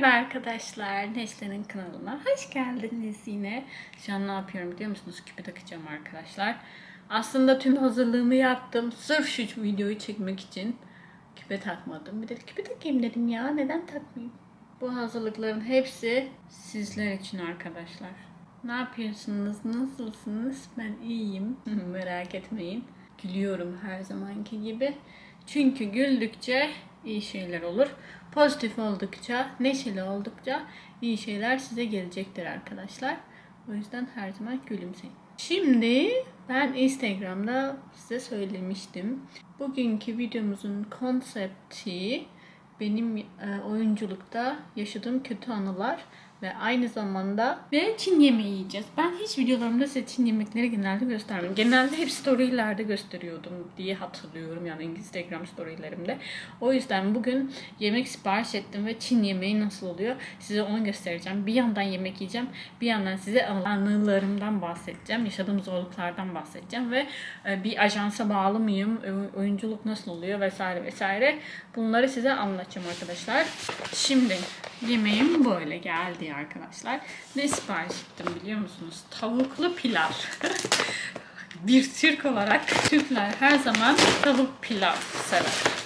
Merhaba arkadaşlar. Neşle'nin kanalına hoş geldiniz yine. Şu an ne yapıyorum biliyor musunuz? Küpe takacağım arkadaşlar. Aslında tüm hazırlığımı yaptım. Sırf şu videoyu çekmek için küpe takmadım. Bir de küpe takayım dedim ya. Neden takmayayım? Bu hazırlıkların hepsi sizler için arkadaşlar. Ne yapıyorsunuz? Nasılsınız? Ben iyiyim. Merak etmeyin. Gülüyorum her zamanki gibi. Çünkü güldükçe iyi şeyler olur. Pozitif oldukça, neşeli oldukça iyi şeyler size gelecektir arkadaşlar. O yüzden her zaman gülümseyin. Şimdi ben Instagram'da size söylemiştim. Bugünkü videomuzun konsepti benim e, oyunculukta yaşadığım kötü anılar ve aynı zamanda ve Çin yemeği yiyeceğiz. Ben hiç videolarımda size Çin yemekleri genelde göstermem. Genelde hep storylerde gösteriyordum diye hatırlıyorum yani Instagram storylerimde. O yüzden bugün yemek sipariş ettim ve Çin yemeği nasıl oluyor size onu göstereceğim. Bir yandan yemek yiyeceğim, bir yandan size anılarımdan bahsedeceğim, yaşadığım zorluklardan bahsedeceğim ve e, bir ajansa bağlı mıyım, Ö- oyunculuk nasıl oluyor vesaire vesaire bunları size anlatacağım arkadaşlar. Şimdi yemeğim böyle geldi arkadaşlar. Ne sipariş ettim biliyor musunuz? Tavuklu pilav. bir Türk olarak Türkler her zaman tavuk pilav sever.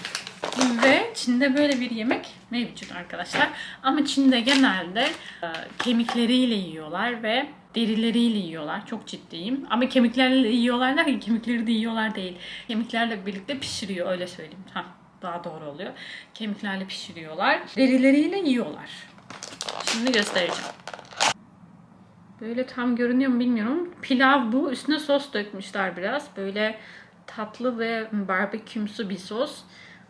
Ve Çin'de böyle bir yemek mevcut arkadaşlar. Ama Çin'de genelde e, kemikleriyle yiyorlar ve derileriyle yiyorlar. Çok ciddiyim. Ama kemiklerle yiyorlar derken kemikleri de yiyorlar değil. Kemiklerle birlikte pişiriyor öyle söyleyeyim. Ha, daha doğru oluyor. Kemiklerle pişiriyorlar. Derileriyle yiyorlar. Şimdi göstereceğim. Böyle tam görünüyor mu bilmiyorum. Pilav bu. Üstüne sos dökmüşler biraz. Böyle tatlı ve barbekümsü bir sos.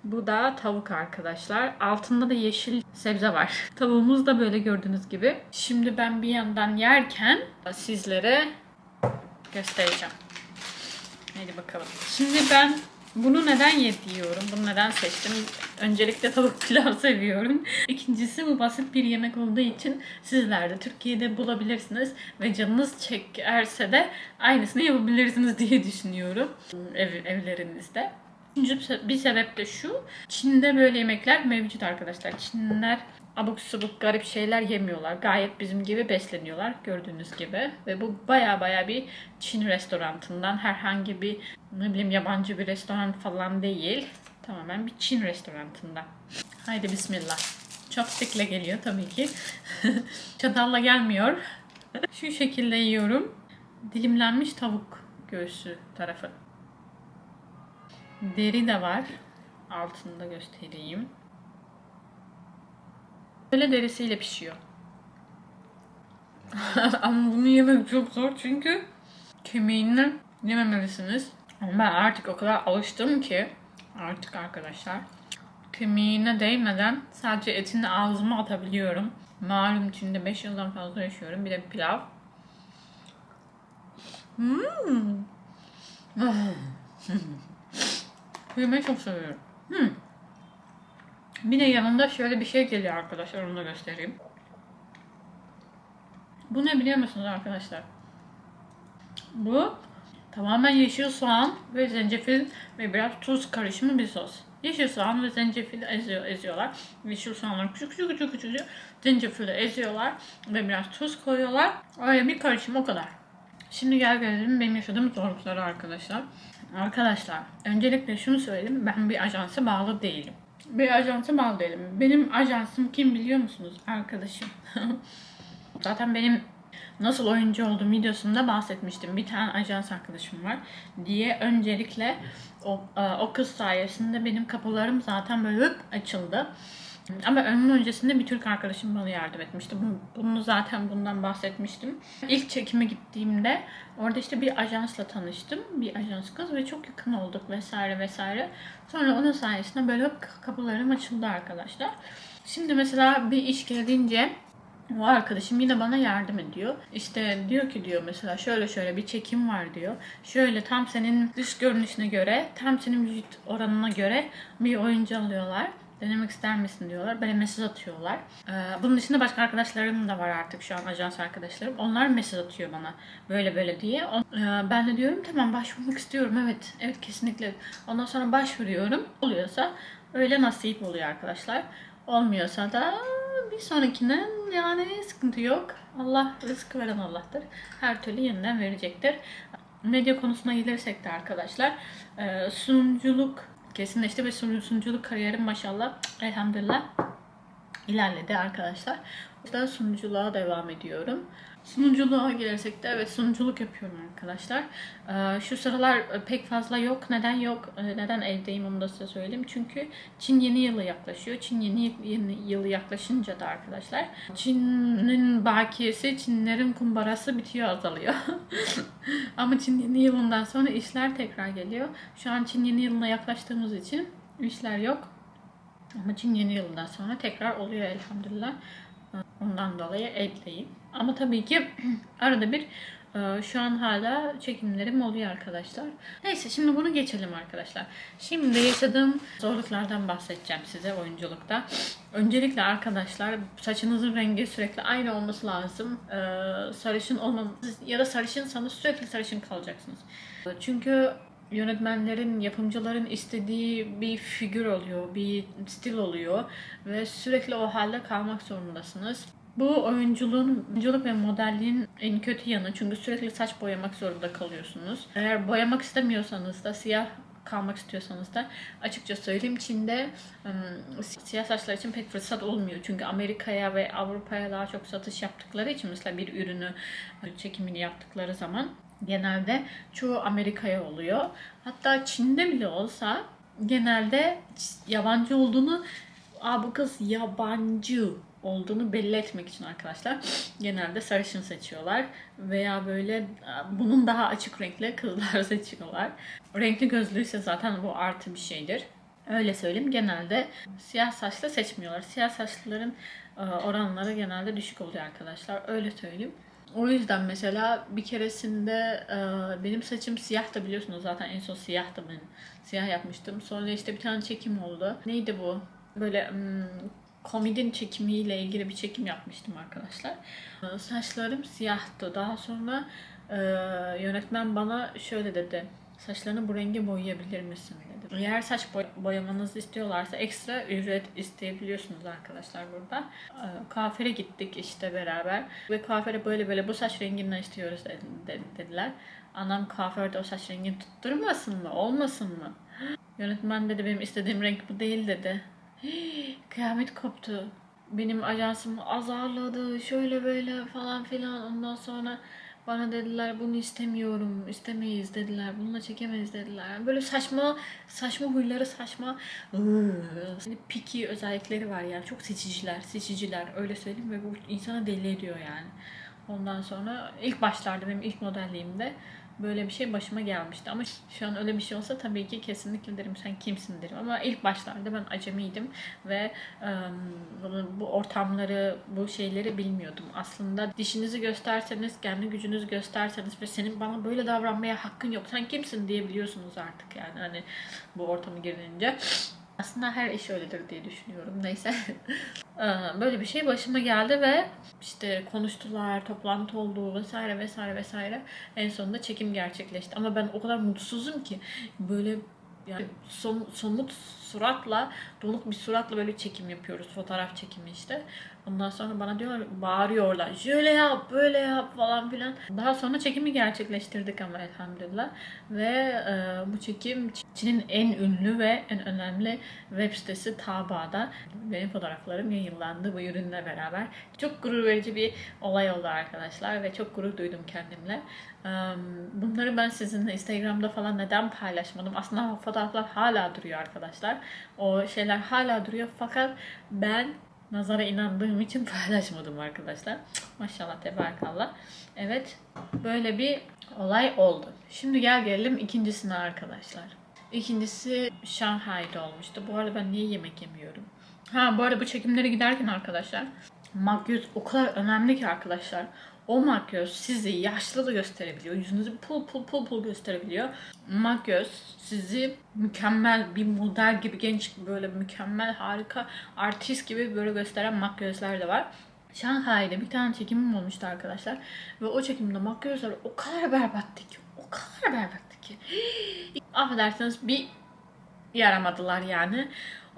Bu da tavuk arkadaşlar. Altında da yeşil sebze var. Tavuğumuz da böyle gördüğünüz gibi. Şimdi ben bir yandan yerken sizlere göstereceğim. Hadi bakalım. Şimdi ben bunu neden yediyorum? Bunu neden seçtim? Öncelikle tavuk pilav seviyorum. İkincisi bu basit bir yemek olduğu için sizler de Türkiye'de bulabilirsiniz ve canınız çekerse de aynısını yapabilirsiniz diye düşünüyorum ev, evlerinizde. Üçüncü bir sebep de şu. Çin'de böyle yemekler mevcut arkadaşlar. Çinliler abuk subuk garip şeyler yemiyorlar. Gayet bizim gibi besleniyorlar gördüğünüz gibi. Ve bu baya baya bir Çin restoranından herhangi bir ne bileyim yabancı bir restoran falan değil. Tamamen bir Çin restoranından. Haydi bismillah. Chopstick'le geliyor tabii ki. Çatalla gelmiyor. Şu şekilde yiyorum. Dilimlenmiş tavuk göğsü tarafı. Deri de var. Altında göstereyim. Böyle derisiyle pişiyor. Ama bunu yemek çok zor çünkü kemiğini yememelisiniz. Ama ben artık o kadar alıştım ki artık arkadaşlar kemiğine değmeden sadece etini ağzıma atabiliyorum. Malum Çin'de 5 yıldan fazla yaşıyorum. Bir de pilav. Hmm. Yemeği çok seviyorum. Hmm. Bir yanında şöyle bir şey geliyor arkadaşlar. Onu da göstereyim. Bu ne biliyor musunuz arkadaşlar? Bu tamamen yeşil soğan ve zencefil ve biraz tuz karışımı bir sos. Yeşil soğan ve zencefil eziyor, eziyorlar. Yeşil soğanları küçük küçük küçük küçük zencefili eziyorlar ve biraz tuz koyuyorlar. Öyle bir karışım o kadar. Şimdi gel gelelim benim yaşadığım zorlukları arkadaşlar. Arkadaşlar öncelikle şunu söyleyeyim. Ben bir ajansa bağlı değilim. Bir ajansa bağlı değilim. Benim ajansım kim biliyor musunuz? Arkadaşım. Zaten benim nasıl oyuncu olduğum videosunda bahsetmiştim. Bir tane ajans arkadaşım var diye öncelikle o, e, o kız sayesinde benim kapılarım zaten böyle açıldı. Ama onun öncesinde bir Türk arkadaşım bana yardım etmişti. Bunu, zaten bundan bahsetmiştim. İlk çekime gittiğimde orada işte bir ajansla tanıştım. Bir ajans kız ve çok yakın olduk vesaire vesaire. Sonra onun sayesinde böyle kapılarım açıldı arkadaşlar. Şimdi mesela bir iş gelince o arkadaşım yine bana yardım ediyor. İşte diyor ki diyor mesela şöyle şöyle bir çekim var diyor. Şöyle tam senin dış görünüşüne göre, tam senin vücut oranına göre bir oyuncu alıyorlar. Denemek ister misin diyorlar. Böyle mesaj atıyorlar. Ee, bunun dışında başka arkadaşlarım da var artık şu an ajans arkadaşlarım. Onlar mesaj atıyor bana böyle böyle diye. Ee, ben de diyorum tamam başvurmak istiyorum. Evet, evet kesinlikle. Ondan sonra başvuruyorum. Oluyorsa öyle nasip oluyor arkadaşlar. Olmuyorsa da Bir sonrakine yani sıkıntı yok. Allah rızık veren Allah'tır. Her türlü yeniden verecektir. Medya konusuna gelirsek de arkadaşlar e, sunuculuk kesinleşti ve sun- sunuculuk kariyerim maşallah. Elhamdülillah ilerledi arkadaşlar. O yüzden sunuculuğa devam ediyorum. Sunuculuğa gelirsek de evet sunuculuk yapıyorum arkadaşlar. Ee, şu sıralar e, pek fazla yok. Neden yok? Ee, Neden evdeyim onu da size söyleyeyim. Çünkü Çin yeni yılı yaklaşıyor. Çin yeni, yeni yılı yaklaşınca da arkadaşlar Çin'in bakiyesi, Çinlerin kumbarası bitiyor azalıyor. Ama Çin yeni yılından sonra işler tekrar geliyor. Şu an Çin yeni yılına yaklaştığımız için işler yok. Ama Çin yeni yılından sonra tekrar oluyor elhamdülillah. Ondan dolayı evdeyim. Ama tabii ki arada bir e, şu an hala çekimlerim oluyor arkadaşlar. Neyse şimdi bunu geçelim arkadaşlar. Şimdi yaşadığım zorluklardan bahsedeceğim size oyunculukta. Öncelikle arkadaşlar saçınızın rengi sürekli aynı olması lazım. E, sarışın olmaması ya da sarışınsanız sürekli sarışın kalacaksınız. Çünkü yönetmenlerin, yapımcıların istediği bir figür oluyor, bir stil oluyor ve sürekli o halde kalmak zorundasınız. Bu oyunculuğun, oyunculuk ve modelliğin en kötü yanı çünkü sürekli saç boyamak zorunda kalıyorsunuz. Eğer boyamak istemiyorsanız da siyah kalmak istiyorsanız da açıkça söyleyeyim Çin'de ım, siyah saçlar için pek fırsat olmuyor. Çünkü Amerika'ya ve Avrupa'ya daha çok satış yaptıkları için mesela bir ürünü çekimini yaptıkları zaman genelde çoğu Amerika'ya oluyor. Hatta Çin'de bile olsa genelde yabancı olduğunu Aa bu kız yabancı olduğunu belli etmek için arkadaşlar genelde sarışın seçiyorlar veya böyle bunun daha açık renkli kızlar seçiyorlar. Renkli gözlüyse zaten bu artı bir şeydir. Öyle söyleyeyim genelde siyah saçlı seçmiyorlar. Siyah saçlıların e, oranları genelde düşük oluyor arkadaşlar. Öyle söyleyeyim. O yüzden mesela bir keresinde e, benim saçım siyah da biliyorsunuz zaten en son siyahtı ben. Siyah yapmıştım. Sonra işte bir tane çekim oldu. Neydi bu? Böyle hmm, komedin çekimiyle ilgili bir çekim yapmıştım arkadaşlar. E, Saçlarım siyahtı. Daha sonra e, yönetmen bana şöyle dedi. Saçlarını bu rengi boyayabilir misin dedi. Eğer saç boy- boyamanızı istiyorlarsa ekstra ücret isteyebiliyorsunuz arkadaşlar burada. E, Kuaföre gittik işte beraber. Ve kuaföre böyle böyle bu saç renginden istiyoruz dedi- dedi- dediler. Anam kuaförde o saç rengini tutturmasın mı? Olmasın mı? Yönetmen dedi benim istediğim renk bu değil dedi. Kıyamet koptu. Benim ajansım azarladı şöyle böyle falan filan. Ondan sonra bana dediler bunu istemiyorum, istemeyiz dediler. Bununla çekemeyiz dediler. Yani böyle saçma, saçma huyları saçma. Hani piki özellikleri var yani. Çok seçiciler, seçiciler öyle söyleyeyim ve bu insanı deli ediyor yani. Ondan sonra ilk başlarda benim ilk modelliğimde böyle bir şey başıma gelmişti. Ama şu an öyle bir şey olsa tabii ki kesinlikle derim sen kimsin derim. Ama ilk başlarda ben acemiydim ve bu ortamları, bu şeyleri bilmiyordum. Aslında dişinizi gösterseniz, kendi gücünüzü gösterseniz ve senin bana böyle davranmaya hakkın yok. Sen kimsin diyebiliyorsunuz artık yani hani bu ortama girince. Aslında her iş öyledir diye düşünüyorum. Neyse. Ee, Böyle bir şey başıma geldi ve işte konuştular, toplantı oldu vesaire vesaire vesaire. En sonunda çekim gerçekleşti. Ama ben o kadar mutsuzum ki böyle yani som- somut suratla, donuk bir suratla böyle çekim yapıyoruz. Fotoğraf çekimi işte. Ondan sonra bana diyorlar, bağırıyorlar. Şöyle yap, böyle yap falan filan. Daha sonra çekimi gerçekleştirdik ama elhamdülillah. Ve e, bu çekim Çin'in en ünlü ve en önemli web sitesi Taoba'da benim fotoğraflarım yayınlandı bu ürünle beraber. Çok gurur verici bir olay oldu arkadaşlar ve çok gurur duydum kendimle. Bunları ben sizinle Instagram'da falan neden paylaşmadım? Aslında fotoğraflar hala duruyor arkadaşlar. O şeyler hala duruyor fakat ben nazara inandığım için paylaşmadım arkadaşlar. Maşallah tebarakallah. Evet böyle bir olay oldu. Şimdi gel gelelim ikincisine arkadaşlar. İkincisi Şanghay'da olmuştu. Bu arada ben niye yemek yemiyorum? Ha bu arada bu çekimlere giderken arkadaşlar makyöz o kadar önemli ki arkadaşlar. O makyöz sizi yaşlı da gösterebiliyor. Yüzünüzü pul pul pul pul gösterebiliyor. Makyöz sizi mükemmel bir model gibi genç böyle mükemmel harika artist gibi böyle gösteren makyözler de var. Şanghay'da bir tane çekimim olmuştu arkadaşlar. Ve o çekimde makyözler o kadar berbattı ki. O kadar berbattı ki. Affedersiniz bir yaramadılar yani.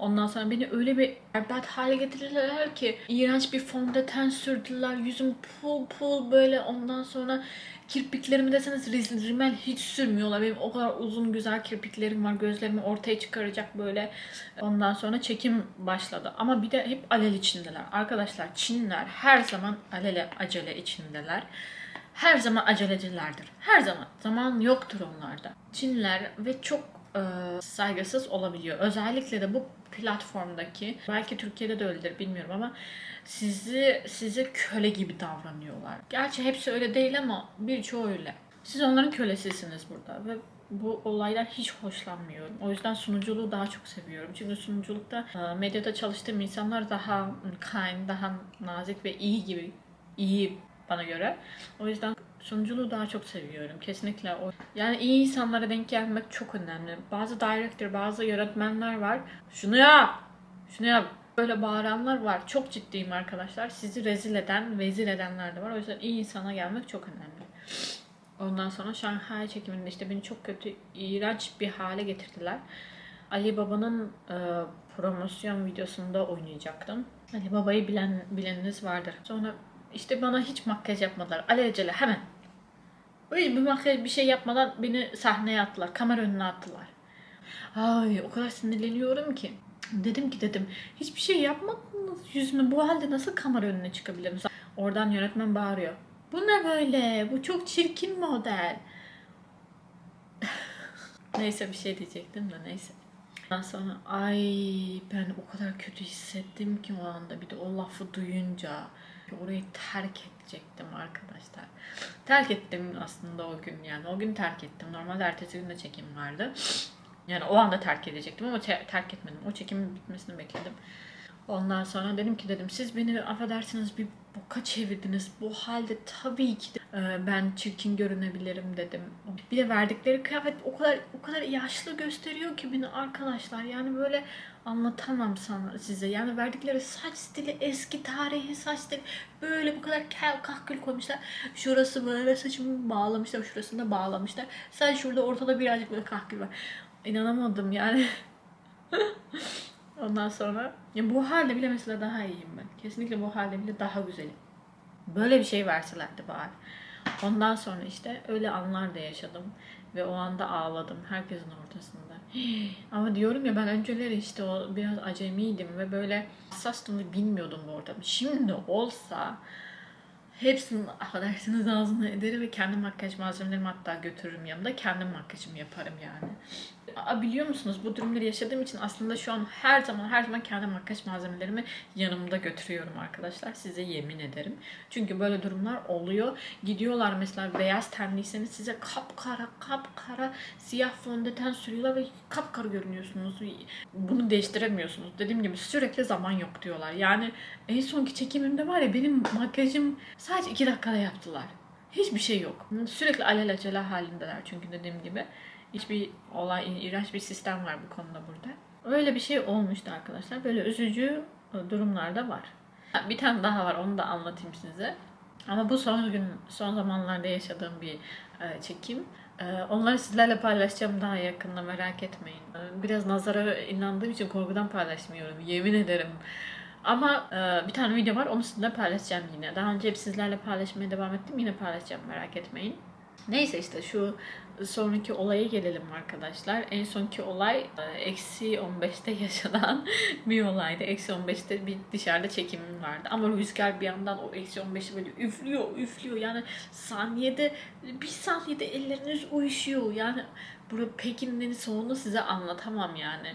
Ondan sonra beni öyle bir berbat hale getirdiler ki iğrenç bir fondöten sürdüler. Yüzüm pul pul böyle ondan sonra kirpiklerimi deseniz rimel hiç sürmüyorlar. Benim o kadar uzun güzel kirpiklerim var. Gözlerimi ortaya çıkaracak böyle. Ondan sonra çekim başladı. Ama bir de hep alel içindeler. Arkadaşlar Çinliler her zaman alele acele içindeler. Her zaman acelecilerdir. Her zaman. Zaman yoktur onlarda. Çinliler ve çok e, saygısız olabiliyor. Özellikle de bu platformdaki belki Türkiye'de de öyledir bilmiyorum ama sizi size köle gibi davranıyorlar. Gerçi hepsi öyle değil ama birçoğu öyle. Siz onların kölesisiniz burada ve bu olaylar hiç hoşlanmıyorum. O yüzden sunuculuğu daha çok seviyorum. Çünkü sunuculukta e, medyada çalıştığım insanlar daha kind, daha nazik ve iyi gibi iyi bana göre. O yüzden sunuculuğu daha çok seviyorum. Kesinlikle o. Yani iyi insanlara denk gelmek çok önemli. Bazı director, bazı yönetmenler var. Şunu yap, şunu yap. Böyle bağıranlar var. Çok ciddiyim arkadaşlar. Sizi rezil eden, vezir edenler de var. O yüzden iyi insana gelmek çok önemli. Ondan sonra Şanghay çekiminde işte beni çok kötü, iğrenç bir hale getirdiler. Ali Baba'nın e, promosyon videosunda oynayacaktım. Ali Baba'yı bilen bileniniz vardır. Sonra işte bana hiç makyaj yapmadılar. Alelacele hemen. Hiç bir makyaj bir şey yapmadan beni sahneye attılar. Kamera önüne attılar. Ay o kadar sinirleniyorum ki. Dedim ki dedim hiçbir şey yapmadınız yüzüme bu halde nasıl kamera önüne çıkabilirim? Oradan yönetmen bağırıyor. Bu ne böyle? Bu çok çirkin model. neyse bir şey diyecektim de neyse. Ondan sonra ay ben o kadar kötü hissettim ki o anda bir de o lafı duyunca orayı terk edecektim arkadaşlar. Terk ettim aslında o gün yani o gün terk ettim. Normalde ertesi gün de çekim vardı. Yani o anda terk edecektim ama te- terk etmedim. O çekimin bitmesini bekledim. Ondan sonra dedim ki dedim siz beni affedersiniz bir boka çevirdiniz. Bu halde tabii ki de e, ben çirkin görünebilirim dedim. Bir de verdikleri kıyafet o kadar o kadar yaşlı gösteriyor ki beni arkadaşlar. Yani böyle anlatamam sana size. Yani verdikleri saç stili eski tarihi saç stili böyle bu kadar kel kahkül koymuşlar. Şurası böyle saçımı bağlamışlar, şurasını da bağlamışlar. Sadece şurada ortada birazcık böyle kahkül var. İnanamadım yani. Ondan sonra ya bu halde bile mesela daha iyiyim ben. Kesinlikle bu halde bile daha güzelim. Böyle bir şey verselerdi bari. Ondan sonra işte öyle anlar da yaşadım. Ve o anda ağladım herkesin ortasında. Ama diyorum ya ben önceleri işte o biraz acemiydim ve böyle hassastım ve bilmiyordum bu ortamı. Şimdi olsa hepsinin affedersiniz ağzına ederim ve kendi makyaj malzemelerimi hatta götürürüm yanımda. Kendim makyajımı yaparım yani. Aa, biliyor musunuz bu durumları yaşadığım için aslında şu an her zaman her zaman kendi makyaj malzemelerimi yanımda götürüyorum arkadaşlar. Size yemin ederim. Çünkü böyle durumlar oluyor. Gidiyorlar mesela beyaz tenliyseniz size kapkara kapkara siyah fondöten sürüyorlar ve kapkara görünüyorsunuz. Bunu değiştiremiyorsunuz. Dediğim gibi sürekli zaman yok diyorlar. Yani en sonki çekimimde var ya benim makyajım sadece iki dakikada yaptılar. Hiçbir şey yok. Sürekli alelacele halindeler çünkü dediğim gibi. Hiçbir olay, iğrenç bir sistem var bu konuda burada. Öyle bir şey olmuştu arkadaşlar. Böyle üzücü e, durumlar da var. Bir tane daha var onu da anlatayım size. Ama bu son gün, son zamanlarda yaşadığım bir e, çekim. E, onları sizlerle paylaşacağım daha yakında merak etmeyin. Biraz nazara inandığım için korkudan paylaşmıyorum. Yemin ederim. Ama e, bir tane video var onu sizinle paylaşacağım yine. Daha önce hep sizlerle paylaşmaya devam ettim. Yine paylaşacağım merak etmeyin. Neyse işte şu sonraki olaya gelelim arkadaşlar. En sonki olay e, eksi 15'te yaşanan bir olaydı. Eksi 15'te bir dışarıda çekimim vardı. Ama rüzgar bir yandan o eksi 15'i böyle üflüyor üflüyor. Yani saniyede bir saniyede elleriniz uyuşuyor. Yani burada Pekin'in soğuğunu size anlatamam yani.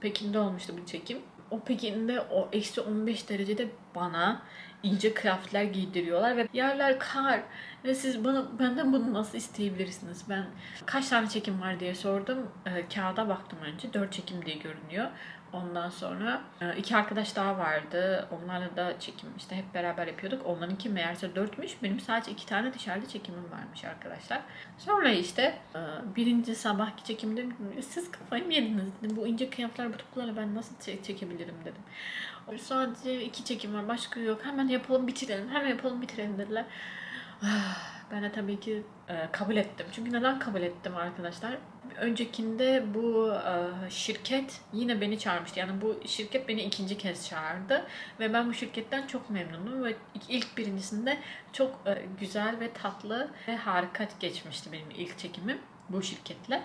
Pekin'de olmuştu bu çekim. O Pekin'de o eksi 15 derecede bana ince kıyafetler giydiriyorlar ve yerler kar ve siz bana benden bunu nasıl isteyebilirsiniz? Ben kaç tane çekim var diye sordum. E, kağıda baktım önce. 4 çekim diye görünüyor. Ondan sonra e, iki arkadaş daha vardı. Onlarla da çekim işte hep beraber yapıyorduk. Onlarınki meğerse dörtmüş. Benim sadece iki tane dışarıda çekimim varmış arkadaşlar. Sonra işte e, birinci sabahki çekimde siz kafayı mı yediniz dedim. Bu ince kıyafetler bu toplarla ben nasıl çe- çekebilirim dedim. Sadece iki çekim var başka yok. Hemen yapalım bitirelim. Hemen yapalım bitirelim dediler. Ben de tabii ki e, kabul ettim. Çünkü neden kabul ettim arkadaşlar? öncekinde bu e, şirket yine beni çağırmıştı. Yani bu şirket beni ikinci kez çağırdı ve ben bu şirketten çok memnunum ve ilk birincisinde çok e, güzel ve tatlı ve harika geçmişti benim ilk çekimim bu şirketle.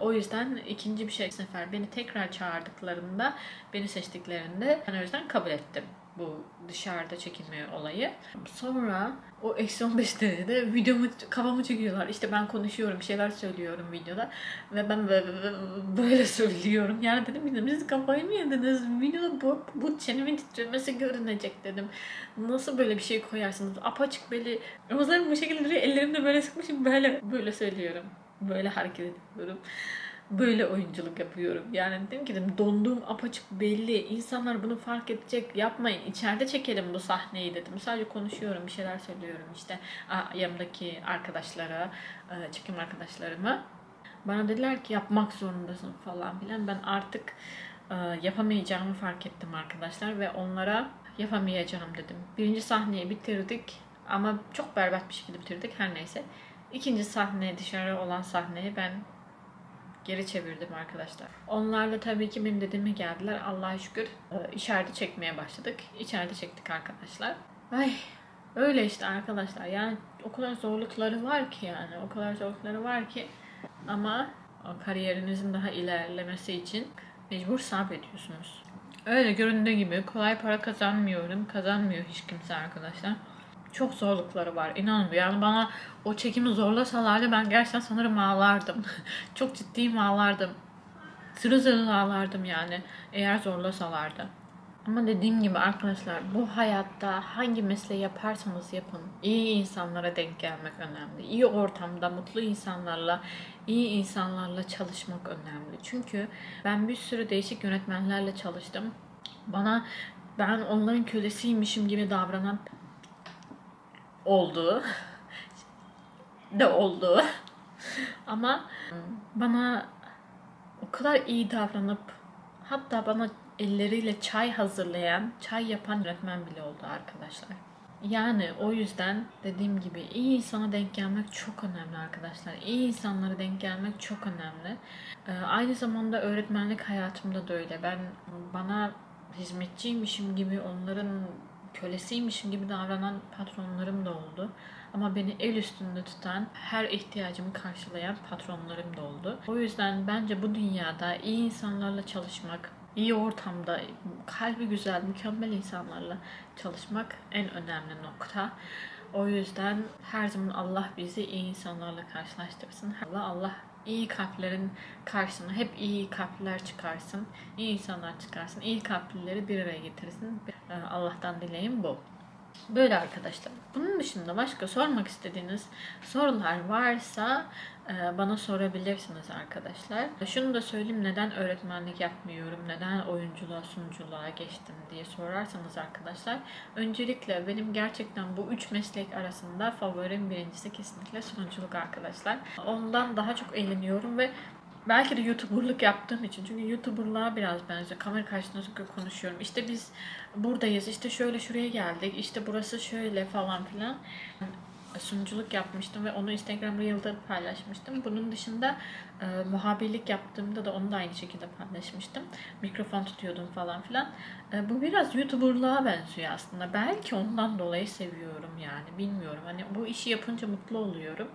O yüzden ikinci bir şey sefer beni tekrar çağırdıklarında, beni seçtiklerinde ben o yüzden kabul ettim bu dışarıda çekilme olayı. Sonra o eksi 15 derecede videomu kafamı çekiyorlar. İşte ben konuşuyorum, şeyler söylüyorum videoda ve ben böyle, böyle söylüyorum. Yani dedim dedim siz kafayı mı yediniz? Videoda bu, bu çenemin titremesi görünecek dedim. Nasıl böyle bir şey koyarsınız? Apaçık böyle omuzlarım bu şekilde. Ellerimde böyle sıkmışım böyle böyle söylüyorum. Böyle hareket ediyorum böyle oyunculuk yapıyorum. Yani dedim ki dedim, donduğum apaçık belli. İnsanlar bunu fark edecek. Yapmayın. İçeride çekelim bu sahneyi dedim. Sadece konuşuyorum, bir şeyler söylüyorum işte yanımdaki arkadaşlara, e, çekim arkadaşlarıma. Bana dediler ki yapmak zorundasın falan filan. Ben artık e, yapamayacağımı fark ettim arkadaşlar ve onlara yapamayacağım dedim. Birinci sahneyi bitirdik ama çok berbat bir şekilde bitirdik her neyse. İkinci sahne dışarı olan sahneyi ben geri çevirdim arkadaşlar. Onlar da tabii ki benim dediğime geldiler. Allah'a şükür e, içeride çekmeye başladık. İçeride çektik arkadaşlar. Ay öyle işte arkadaşlar. Yani o kadar zorlukları var ki yani. O kadar zorlukları var ki. Ama kariyerinizin daha ilerlemesi için mecbur sabrediyorsunuz. Öyle göründüğü gibi kolay para kazanmıyorum. Kazanmıyor hiç kimse arkadaşlar. Çok zorlukları var. İnanın yani bana o çekimi zorlasalardı ben gerçekten sanırım ağlardım. Çok ciddi ağlardım. Sırı ağlardım yani eğer zorlasalardı. Ama dediğim gibi arkadaşlar bu hayatta hangi mesleği yaparsanız yapın iyi insanlara denk gelmek önemli. İyi ortamda mutlu insanlarla, iyi insanlarla çalışmak önemli. Çünkü ben bir sürü değişik yönetmenlerle çalıştım. Bana ben onların kölesiymişim gibi davranan oldu. de oldu. Ama bana o kadar iyi davranıp hatta bana elleriyle çay hazırlayan, çay yapan öğretmen bile oldu arkadaşlar. Yani o yüzden dediğim gibi iyi insana denk gelmek çok önemli arkadaşlar. İyi insanlara denk gelmek çok önemli. Ee, aynı zamanda öğretmenlik hayatımda da öyle. Ben bana hizmetçiymişim gibi onların kölesiymişim gibi davranan patronlarım da oldu. Ama beni el üstünde tutan, her ihtiyacımı karşılayan patronlarım da oldu. O yüzden bence bu dünyada iyi insanlarla çalışmak, iyi ortamda, kalbi güzel, mükemmel insanlarla çalışmak en önemli nokta. O yüzden her zaman Allah bizi iyi insanlarla karşılaştırsın. Allah Allah iyi kalplerin karşısına hep iyi kalpler çıkarsın. iyi insanlar çıkarsın. iyi kalplileri bir araya getirsin. Ee, Allah'tan dileğim bu. Böyle arkadaşlar. Bunun dışında başka sormak istediğiniz sorular varsa bana sorabilirsiniz arkadaşlar. Şunu da söyleyeyim neden öğretmenlik yapmıyorum, neden oyunculuğa, sunuculuğa geçtim diye sorarsanız arkadaşlar. Öncelikle benim gerçekten bu üç meslek arasında favorim birincisi kesinlikle sunuculuk arkadaşlar. Ondan daha çok eğleniyorum ve Belki de YouTuber'lık yaptığım için. Çünkü YouTuber'lığa biraz benziyor. Kamera karşısında konuşuyorum. İşte biz buradayız. işte şöyle şuraya geldik. işte burası şöyle falan filan. Sunuculuk yapmıştım ve onu Instagram Reel'da paylaşmıştım. Bunun dışında e, muhabirlik yaptığımda da onu da aynı şekilde paylaşmıştım. Mikrofon tutuyordum falan filan. E, bu biraz YouTuber'lığa benziyor aslında. Belki ondan dolayı seviyorum yani. Bilmiyorum. Hani bu işi yapınca mutlu oluyorum.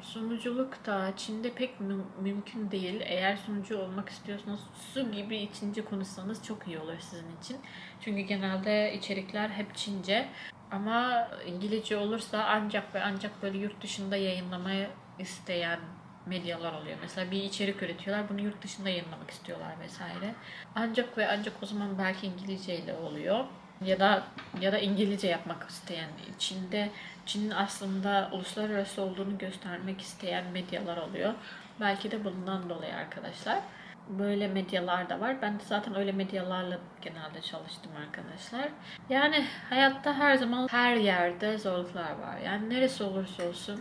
Sunuculuk da Çin'de pek mü- mümkün değil. Eğer sunucu olmak istiyorsanız su gibi içince konuşsanız çok iyi olur sizin için. Çünkü genelde içerikler hep Çince. Ama İngilizce olursa ancak ve ancak böyle yurt dışında yayınlamayı isteyen medyalar oluyor. Mesela bir içerik üretiyorlar, bunu yurt dışında yayınlamak istiyorlar vesaire. Ancak ve ancak o zaman belki İngilizce ile oluyor. Ya da ya da İngilizce yapmak isteyen Çin'de Çin'in aslında uluslararası olduğunu göstermek isteyen medyalar oluyor. Belki de bundan dolayı arkadaşlar. Böyle medyalar da var. Ben de zaten öyle medyalarla genelde çalıştım arkadaşlar. Yani hayatta her zaman her yerde zorluklar var. Yani neresi olursa olsun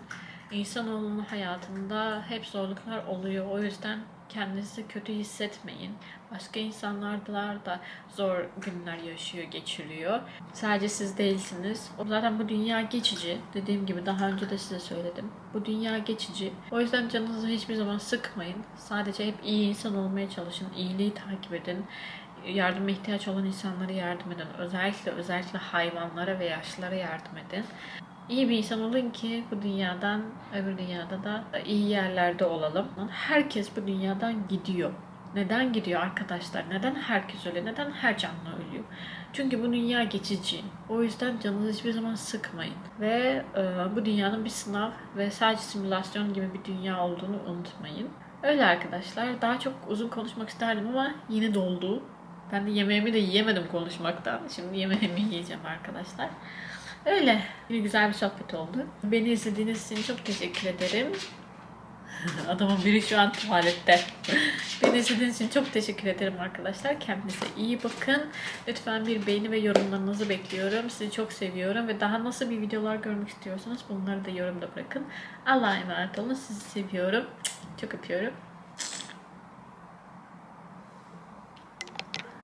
insanoğlunun hayatında hep zorluklar oluyor. O yüzden Kendinizi kötü hissetmeyin. Başka insanlar da zor günler yaşıyor, geçiriyor. Sadece siz değilsiniz. Zaten bu dünya geçici. Dediğim gibi daha önce de size söyledim. Bu dünya geçici. O yüzden canınızı hiçbir zaman sıkmayın. Sadece hep iyi insan olmaya çalışın. İyiliği takip edin. Yardıma ihtiyaç olan insanlara yardım edin. Özellikle özellikle hayvanlara ve yaşlılara yardım edin. İyi bir insan olun ki bu dünyadan öbür dünyada da iyi yerlerde olalım. Herkes bu dünyadan gidiyor. Neden gidiyor arkadaşlar? Neden herkes öyle? Neden her canlı ölüyor? Çünkü bu dünya geçici. O yüzden canınızı hiçbir zaman sıkmayın. Ve e, bu dünyanın bir sınav ve sadece simülasyon gibi bir dünya olduğunu unutmayın. Öyle arkadaşlar. Daha çok uzun konuşmak isterdim ama yine doldu. Ben de yemeğimi de yiyemedim konuşmaktan. Şimdi yemeğimi yiyeceğim arkadaşlar. Öyle. Yine güzel bir sohbet oldu. Beni izlediğiniz için çok teşekkür ederim. Adamın biri şu an tuvalette. Beni izlediğiniz için çok teşekkür ederim arkadaşlar. Kendinize iyi bakın. Lütfen bir beğeni ve yorumlarınızı bekliyorum. Sizi çok seviyorum ve daha nasıl bir videolar görmek istiyorsanız bunları da yorumda bırakın. Allah'a emanet olun. Sizi seviyorum. Çok öpüyorum.